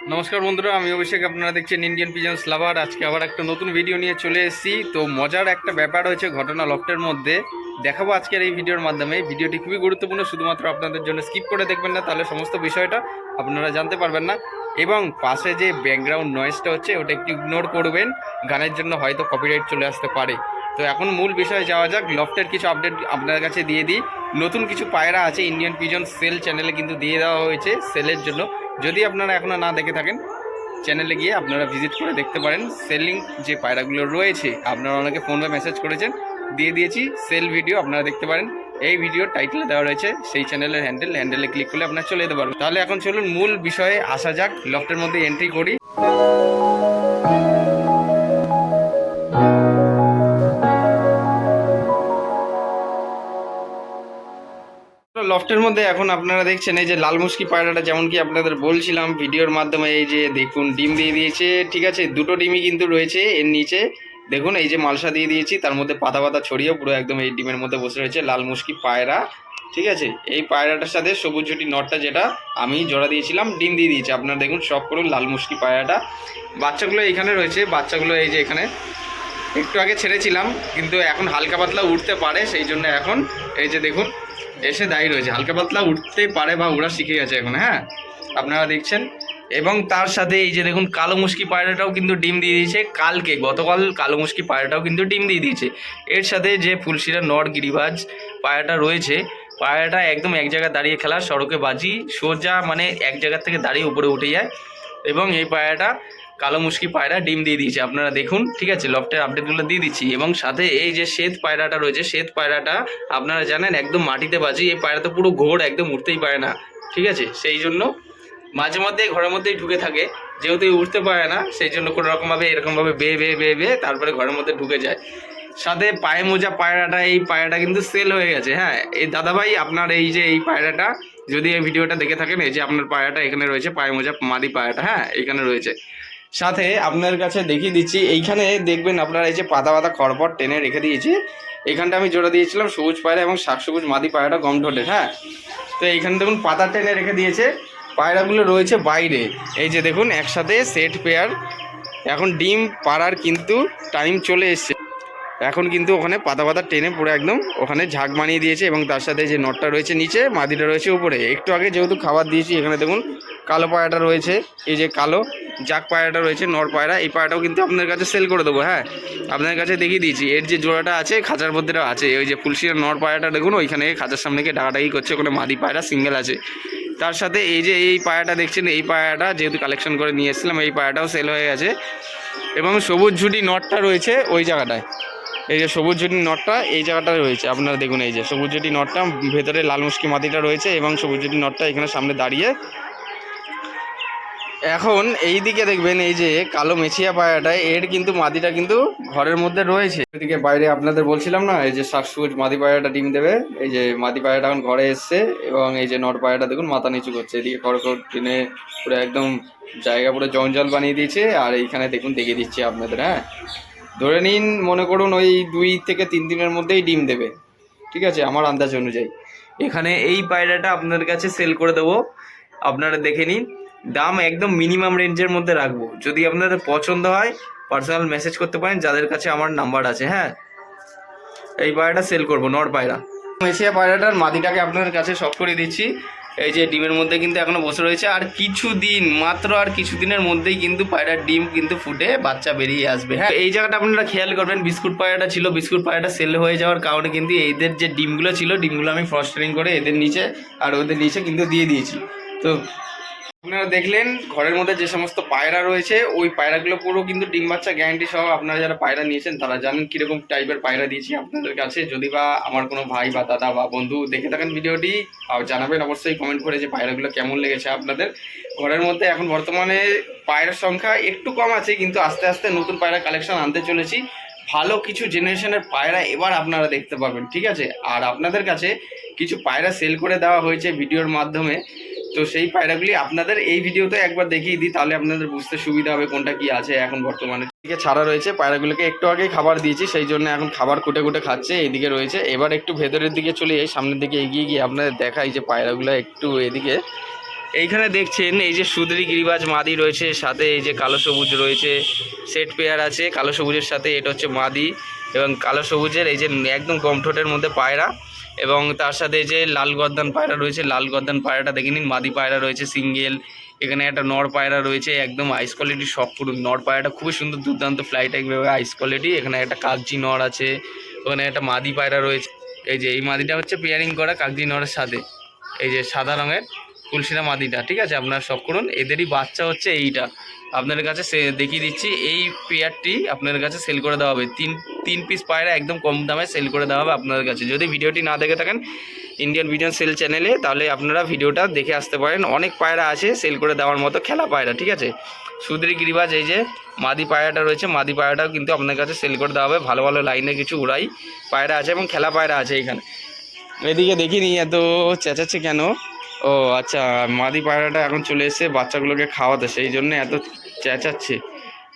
নমস্কার বন্ধুরা, আমি অভিষেক, আপনারা দেখছেন ইন্ডিয়ান পিজন্স লাভার আজকে আবার একটা নতুন ভিডিও নিয়ে চলে এসেছি। তো মজার একটা ব্যাপার হয়েছে ঘটনা লফটের মধ্যে। দেখাবো আজকের এই ভিডিওর মাধ্যমে। ভিডিওটি খুবই গুরুত্বপূর্ণ, শুধুমাত্র আপনাদের জন্য স্কিপ করে দেখবেন না, তাহলে সমস্ত বিষয়টা আপনারা জানতে পারবেন না। এবং পাশে যে ব্যাকগ্রাউন্ড নয়েজটা হচ্ছে, ওটা একটু ইগনোর করবেন। গানের জন্য হয়তো কপিরাইট চলে আসতে পারে। তো এখন মূল বিষয়ে যাওয়া যাক। লফটের কিছু আপডেট আপনার কাছে দিয়ে দিই। নতুন কিছু পায়রা আছে ইন্ডিয়ান পিজন সেল চ্যানেলে কিন্তু দিয়ে দেওয়া হয়েছে সেলের জন্য। যদি আপনারা এখনও না দেখে থাকেন চ্যানেলে গিয়ে আপনারা ভিজিট করে দেখতে পারেন। সেলিং যে পায়রাগুলো রয়েছে, আপনারা অনেকে ফোন বা মেসেজ করেছেন, দিয়ে দিয়েছি। সেল ভিডিও আপনারা দেখতে পারেন। এই ভিডিও টাইটেলে দেওয়া রয়েছে, সেই চ্যানেলের হ্যান্ডেল হ্যান্ডেলে ক্লিক করলে আপনারা চলে যেতে পারবেন। তাহলে এখন চলুন মূল বিষয়ে আসা যাক। লফটের মধ্যে এন্ট্রি করি। লফটের মধ্যে এখন আপনারা দেখছেন এই যে লাল মুশকি পায়রাটা যেমন কি আপনাদের বলছিলাম ভিডিওর মাধ্যমে এই যে দেখুন, ডিম দিয়ে দিয়েছে। ঠিক আছে, দুটো ডিমই কিন্তু রয়েছে এর নিচে। দেখুন, এই যে মালসা দিয়ে দিয়েছি, তার মধ্যে পাতা পাতা ছড়িয়ে পুরো একদম এই ডিমের মধ্যে বসে রয়েছে লাল মুশকি পায়রা। ঠিক আছে, এই পায়রাটার সাথে সবুজ ঝুটি নটটা যেটা আমি জোড়া দিয়েছিলাম, ডিম দিয়ে দিয়েছি। আপনারা দেখুন, সব করুন লাল মুশকি পায়রাটা। বাচ্চাগুলো এখানে রয়েছে, বাচ্চাগুলো এই যে এখানে। একটু আগে ছেড়েছিলাম, কিন্তু এখন হালকা পাতলা উঠতে পারে, সেই জন্য এখন এই যে দেখুন এসে দাঁড়িয়ে রয়েছে। হালকা পাতলা উঠতে পারে বা ওরা শিখে গেছে এখন হ্যাঁ? আপনারা দেখছেন? এবং তার সাথে এই যে দেখুন, কালো মুশকি পায়রাটাও কিন্তু ডিম দিয়ে দিয়েছে। কালকে, গতকাল কালো মুশকি পায়রাটাও কিন্তু ডিম দিয়ে দিয়েছে। এর সাথে যে ফুলশিরা নর গিরিবাজ পায়রাটা রয়েছে, পায়রাটা একদম এক জায়গায় দাঁড়িয়ে খেলা সড়কে বাজি, সোজা মানে এক জায়গার থেকে দাঁড়িয়ে উপরে উঠে যায়। এবং এই পায়রাটা কালো মুশকি পায়রা ডিম দিয়ে দিয়েছে। আপনারা দেখুন, ঠিক আছে, লফটের আপডেটগুলো দিয়ে দিচ্ছি। এবং সাথে এই যে শ্বেত পায়রাটা রয়েছে, শ্বেত পায়রাটা আপনারা জানেন, একদম মাটিতে বাজি, এই পায়রা তো পুরো ঘোর, একদম উঠতেই পারে না, ঠিক আছে? সেই জন্য মাঝে মধ্যে ঘরের মধ্যেই ঢুকে থাকে, যেহেতু উঠতে পারে না, সেই জন্য কোনো রকমভাবে, এরকমভাবে বে বে বে বে তারপরে ঘরের মধ্যে ঢুকে যায়। সাথে পায়ে মোজা পায়রাটা, এই পায়রাটা কিন্তু সেল হয়ে গেছে হ্যাঁ? এই দাদাভাই, আপনার এই যে এই পায়রাটা, যদি এই ভিডিওটা দেখে থাকেন, এই যে আপনার পায়রাটা এখানে রয়েছে, পায়ে মোজা, মাদি পায়রাটা হ্যাঁ? এখানে রয়েছে। সাথে আপনার কাছে দেখিয়ে দিচ্ছি, এইখানে দেখবেন আপনারা এই যে পাতা পাতা খড়পট টেনে রেখে দিয়েছি। এইখানটা আমি জোড়া দিয়েছিলাম, সবুজ পায়রা এবং শাক সবুজ মাদি পায়রাটা গম ঠোঁটের হ্যাঁ? তো এইখানে দেখুন, পাতা টেনে রেখে দিয়েছে। পায়রাগুলো রয়েছে বাইরে। এই যে দেখুন, একসাথে সেট পেয়ার। এখন ডিম পাড়ার কিন্তু টাইম চলে এসছে। এখন কিন্তু ওখানে পাতা পাতা টেনে পুরো একদম ওখানে ঝাঁক বানিয়ে দিয়েছে এবং তার সাথে যে নটটা রয়েছে নিচে, মাদিটা রয়েছে উপরে। একটু আগে যেহেতু খাবার দিয়েছি, এখানে দেখুন কালো পায়রাটা রয়েছে, এই যে কালো জাক পায়রাটা রয়েছে, নর পায়রা, এই পায়রাটাও কিন্তু আপনার কাছে সেল করে দেবো হ্যাঁ? আপনার কাছে দেখিয়ে দিয়েছি, এর যে জোড়াটা আছে, খাঁচার মধ্যেও আছে, ওই যে ফুলশিরা নর পায়রাটা দেখুন, ওইখানে খাঁচার সামনে গিয়ে ডাকাডাকি করছে, ওখানে মাদি পায়রা সিঙ্গেল আছে। তার সাথে এই যে এই পায়রাটা দেখছেন, এই পায়রাটা যেহেতু কালেকশন করে নিয়ে এসেছিলাম, এই পায়রাটাও সেল হয়ে গেছে। এবং সবুজ ঝুটি নটটা রয়েছে ওই জায়গাটায়। এই যে সবুজ ঝুটি নটটা এই জায়গাটা রয়েছে, আপনারা দেখুন এই যে সবুজ ঝুটি নটটা, ভেতরে লাল মুশকি মাটিটা রয়েছে এবং সবুজ ঝুটি নটটা এখানে সামনে দাঁড়িয়ে এখন এই দিকে দেখবেন এই যে কালো মেছিয়া পায়রাটা এর কিন্তু মাদিটা কিন্তু ঘরের মধ্যে রয়েছে। এদিকে বাইরে আপনাদের বলছিলাম না, এই যে শাকসবুজ মাদি পায়রাটা ডিম দেবে, এই যে মাদি পায়রাটা এখন ঘরে এসছে, এবং এই যে নট পায়রাটা দেখুন মাথা নিচু করছে, এদিকে খড়খড় টিনে পুরো একদম জায়গা পুরো জঞ্জাল বানিয়ে দিয়েছে, আর এইখানে দেখুন দেখিয়ে দিচ্ছি আপনাদের হ্যাঁ? ধরে নিন, মনে করুন ওই দুই থেকে তিন দিনের মধ্যেই ডিম দেবে, ঠিক আছে? আমার আন্দাজ অনুযায়ী। এখানে এই পায়রাটা আপনাদের কাছে সেল করে দেবো, আপনারা দেখে নিন। দাম একদম মিনিমাম রেঞ্জের মধ্যে রাখব। যদি আপনাদের পছন্দ হয় পার্সোনাল মেসেজ করতে পারেন, যাদের কাছে আমার নাম্বার আছে হ্যাঁ? এই পায়রাটা সেল করব, নর পায়রা। এশিয়া পায়রাটার মাদিটাকে আপনাদের কাছে সব করে দিচ্ছি। এই যে ডিমের মধ্যে কিন্তু এখনও বসে রয়েছে। আর কিছু দিন মাত্র আর কিছু দিনের মধ্যেই কিন্তু পায়রার ডিম কিন্তু ফুটে, বাচ্চা বেরিয়ে আসবে। হ্যাঁ এই জায়গাটা আপনারা খেয়াল করবেন, বিস্কুট পায়রাটা ছিল, বিস্কুট পায়রাটা সেল হয়ে যাওয়ার কারণে কিন্তু এদের যে ডিমগুলো ছিল, ডিমগুলো আমি ফ্রস্টারিং করে এদের নিচে, আর ওদের নিচে কিন্তু দিয়ে দিয়েছি। তো আপনারা দেখলেন, ঘরের মধ্যে যে সমস্ত পায়রা রয়েছে, ওই পায়রাগুলো পুরো কিন্তু ডিম বাচ্চা গ্যারান্টি সহ আপনারা যারা পায়রা নিয়েছেন, তারা জানেন কীরকম টাইপের পায়রা দিয়েছি আপনাদের কাছে। যদি বা আমার কোনো ভাই বা দাদা বা বন্ধু দেখে থাকেন ভিডিওটি, আর জানাবেন অবশ্যই কমেন্ট করে যে পায়রাগুলো কেমন লেগেছে আপনাদের। ঘরের মধ্যে এখন বর্তমানে পায়রার সংখ্যা একটু কম আছে, কিন্তু আস্তে আস্তে নতুন পায়রা কালেকশন আনতে চলেছি। ভালো কিছু জেনারেশনের পায়রা এবার আপনারা দেখতে পাবেন, ঠিক আছে? আর আপনাদের কাছে কিছু পায়রা সেল করে দেওয়া হয়েছে ভিডিওর মাধ্যমে। তো সেই পায়রাগুলি আপনাদের এই ভিডিওতে একবার দেখিয়ে দিই, তাহলে আপনাদের বুঝতে সুবিধা হবে কোনটা কি আছে এখন বর্তমানে। এদিকে ছাড়া রয়েছে, পায়রাগুলোকে একটু আগেই খাবার দিয়েছি, সেই জন্য এখন খাবার কুটে কুটে খাচ্ছে, এইদিকে রয়েছে। এবার একটু ভেতরের দিকে চলে যাই, সামনের দিকে এগিয়ে গিয়ে আপনাদের দেখাই যে পায়রাগুলো একটু এদিকে। এইখানে দেখছেন, এই যে সুদরি গিরিবাজ মাদি রয়েছে সাথে এই যে কালো সবুজ রয়েছে, সেট পেয়ার আছে, কালো সবুজের সাথে এটা হচ্ছে মাদি এবং কালো সবুজের এই যে একদম কমঠোটের মধ্যে পায়রা। এবং তার সাথে যে লাল গদ্দান পায়রা রয়েছে, লাল গদ্দান পায়রাটা দেখে নিন। মাদি পায়রা রয়েছে, সিঙ্গেল। এখানে একটা নড় পায়রা রয়েছে, একদম আইস কোয়ালিটি সব পুরো নড় পায়রাটা খুবই সুন্দর, দুর্দান্ত ফ্লাইট একভাবে আইস কোয়ালিটি এখানে একটা কাগজি নড় আছে, ওখানে একটা মাদি পায়রা রয়েছে। এই যে, এই মাদিটা হচ্ছে পেয়ারিং করা কাগজি নড়ের সাথে। এই যে, সাদা রঙের। তুলসিরা মাদিটা, ঠিক আছে? আপনার সব করুন। এদেরই বাচ্চা হচ্ছে এইটা। আপনাদের কাছে সে দেখিয়ে দিচ্ছি, এই পেয়ারটি আপনাদের কাছে সেল করে দেওয়া হবে। তিন তিন পিস পায়রা একদম কম দামে সেল করে দেওয়া হবে আপনাদের কাছে। যদি ভিডিওটি না দেখে থাকেন ইন্ডিয়ান ভিডিও সেল চ্যানেলে তাহলে আপনারা ভিডিওটা দেখে আসতে পারেন। অনেক পায়রা আছে সেল করে দেওয়ার মতো খেলা পায়রা, ঠিক আছে? সুদরি গিরিবাজ, এই যে মাদি পায়রাটা রয়েছে, মাদি পায়রাটাও কিন্তু আপনার কাছে সেল করে দেওয়া হবে। ভালো ভালো লাইনে কিছু উড়াই পায়রা আছে এবং খেলা পায়রা আছে এখানে। এদিকে দেখিনি এত চেঁচাচ্ছে কেন? ও আচ্ছা মাদি পায়রাটা এখন চলে এসেছে, বাচ্চাগুলোকে খাওয়াতে। সেই জন্য এত চেঁচাচ্ছে।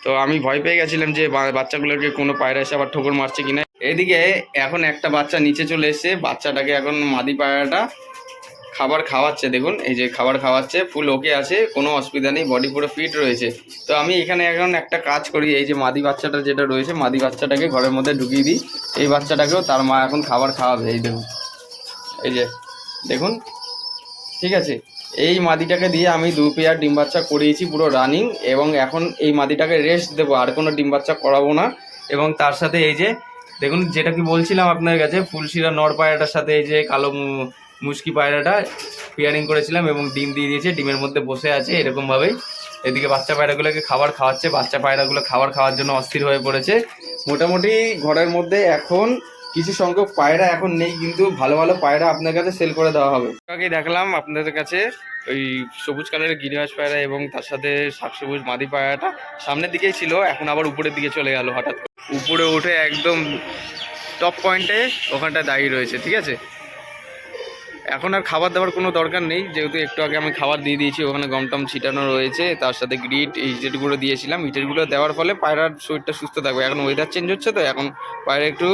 তো আমি ভয় পেয়ে গেছিলাম যে বাচ্চাগুলোকে কোনো পায়রা এসে আবার ঠোকর মারছে কিনা। এদিকে এখন একটা বাচ্চা নিচে চলে এসেছে, বাচ্চাটাকে এখন মাদি পায়রাটা খাবার খাওয়াচ্ছে, দেখুন, এই যে খাবার খাওয়াচ্ছে, ফুল ওকে আছে, কোনো অসুবিধা নেই, বডি পুরো ফিট রয়েছে। তো আমি এখানে এখন একটা কাজ করি, এই যে মাদি বাচ্চাটা যেটা রয়েছে, মাদি বাচ্চাটাকে ঘরের মধ্যে ঢুকিয়ে দিই। এই বাচ্চাটাকেও তার মা এখন খাবার খাওয়াবে, এই দেখুন। এই যে, দেখুন ঠিক আছে? এই মাদিটাকে দিয়ে আমি দু পেয়ার ডিম বাচ্চা করিয়েছি, পুরো রানিং এবং এখন এই মাদিটাকে রেস্ট দেবো, আর কোনো ডিম বাচ্চা করাবো না। এবং তার সাথে এই যে, দেখুন, যেটা কি বলছিলাম আপনার কাছে, ফুলশিরা নর পায়রাটার সাথে এই যে কালো মু- মুশকি পায়রাটা পেয়ারিং করেছিলাম এবং ডিম দিয়ে দিয়েছে, ডিমের মধ্যে বসে আছে এরকমভাবেই। এদিকে বাচ্চা পায়রাগুলোকে খাবার খাওয়াচ্ছে, বাচ্চা পায়রাগুলো খাবার খাওয়ার জন্য অস্থির হয়ে পড়েছে। মোটামুটি ঘরের মধ্যে এখন কিছু সংখ্যক পায়রা এখন নেই, কিন্তু ভালো ভালো পায়রা আপনার কাছে সেল করে দেওয়া হবে। আগে দেখলাম আপনাদের কাছে ওই সবুজ কালারের গিরিবাস পায়রা এবং তার সাথে সবুজ মাদি পায়রাটা সামনের দিকেই ছিল, এখন আবার উপরের দিকে চলে গেল হঠাৎ উপরে উঠে একদম টপ পয়েন্টে ওখানটা দাঁড়িয়ে রয়েছে, ঠিক আছে? এখন আর খাবার দাবার কোনো দরকার নেই, যেহেতু একটু আগে আমি খাবার দিয়ে দিয়েছি, ওখানে গম টম ছিটানো রয়েছে, তার সাথে গ্রিট ইটেরগুলো দিয়েছিলাম ইটেরগুলো দেওয়ার ফলে পায়রার শরীরটা সুস্থ থাকবে। এখন ওয়েদার চেঞ্জ হচ্ছে তো, এখন পায়রা একটু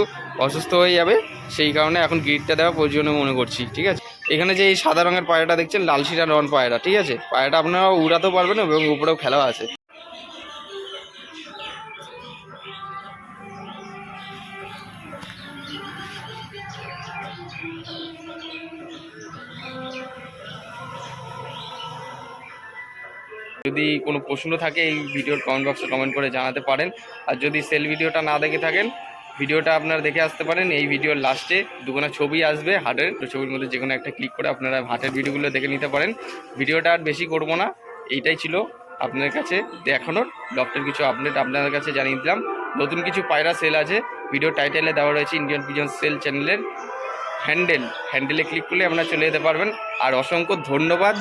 অসুস্থ হয়ে যাবে, সেই কারণে এখন গ্রিটটা দেওয়া প্রয়োজনীয় মনে করছি, ঠিক আছে? এখানে যে এই সাদা রঙের পায়রাটা দেখছেন, লাল শিরা রন পায়রা, ঠিক আছে? পায়রাটা আপনারা উড়াতেও পারবেন এবং উপরেও খেলা আছে। যদি কোনো প্রশ্ন থাকে, এই ভিডিওর কমেন্ট বক্সে কমেন্ট করে জানাতে পারেন। আর যদি সেল ভিডিওটা না দেখে থাকেন, ভিডিওটা আপনারা দেখে আসতে পারেন। এই ভিডিওর লাস্টে দুখানা ছবি আসবে হাটের। তো ছবির মধ্যে যে কোনো একটা ক্লিক করে আপনারা হাটের ভিডিওগুলো দেখে নিতে পারেন। ভিডিওটা আর বেশি করব না। এইটাই ছিল আপনাদের কাছে দেখানোর। ডক্টর কিছু আপডেট আপনাদের কাছে জানিয়ে দিলাম। নতুন কিছু পায়রা সেল আছে। ভিডিও টাইটেলে দেওয়া রয়েছে ইন্ডিয়ান পিজন সেল চ্যানেলের হ্যান্ডেল হ্যান্ডেলে ক্লিক করলে আপনারা চলে যেতে পারবেন। আর অসংখ্য ধন্যবাদ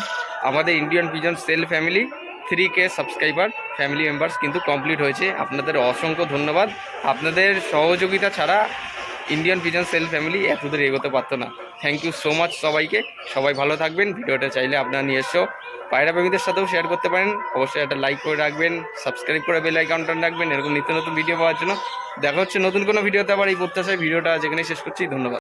আমাদের Indian pigeon sale family three K subscriber, family members কিন্তু কমপ্লিট হয়েছে। আপনাদের অসংখ্য ধন্যবাদ। আপনাদের সহযোগিতা ছাড়া ইন্ডিয়ান পিজন সেল ফ্যামিলি এতদূর এগোতে পারতো না। থ্যাংক ইউ সো মাচ সবাইকে। সবাই ভালো থাকবেন। ভিডিওটা চাইলে আপনারা এসো। পায়রা প্রেমীদের সাথেও শেয়ার করতে পারেন। অবশ্যই একটা লাইক করে রাখবেন। সাবস্ক্রাইব করে বেল আইকনটা রাখবেন। এরকম নিত্য নতুন ভিডিও পাওয়ার জন্য। দেখা হচ্ছে নতুন কোনো ভিডিওতে আবার এই প্রত্যাশায়। ভিডিওটা যেখানে শেষ করছি। ধন্যবাদ।